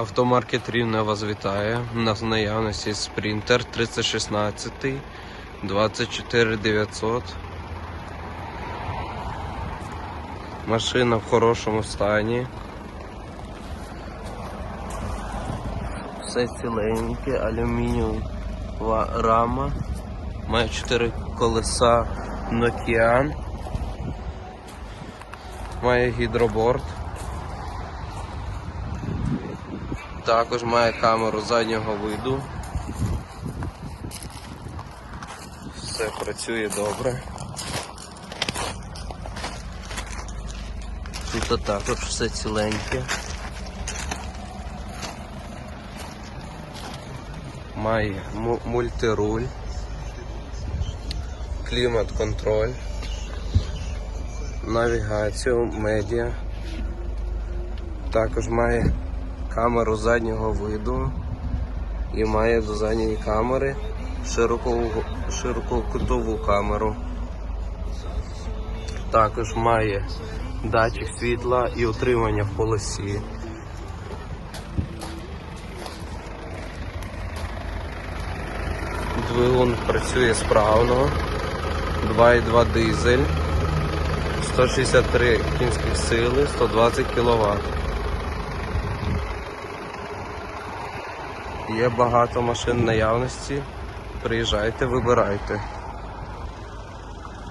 Автомаркет Рівне вас вітає. У нас в наявності спринтер 316 24 900. Машина в хорошому стані. Все ціленьке, алюмінієва рама. Має 4 колеса Nokian. Має гідроборд. Також має камеру заднього виду. Все працює добре. Тут також все ціленьке. Має мультируль, клімат-контроль, навігацію, медіа. Також має камеру заднього виду і має до задньої камери ширококутову камеру. Також має датчик світла і утримання в полосі. Двигун працює справно. 2,2 дизель, 163 кінських сили, 120 кВт. Є багато машин наявності. Приїжджайте, вибирайте.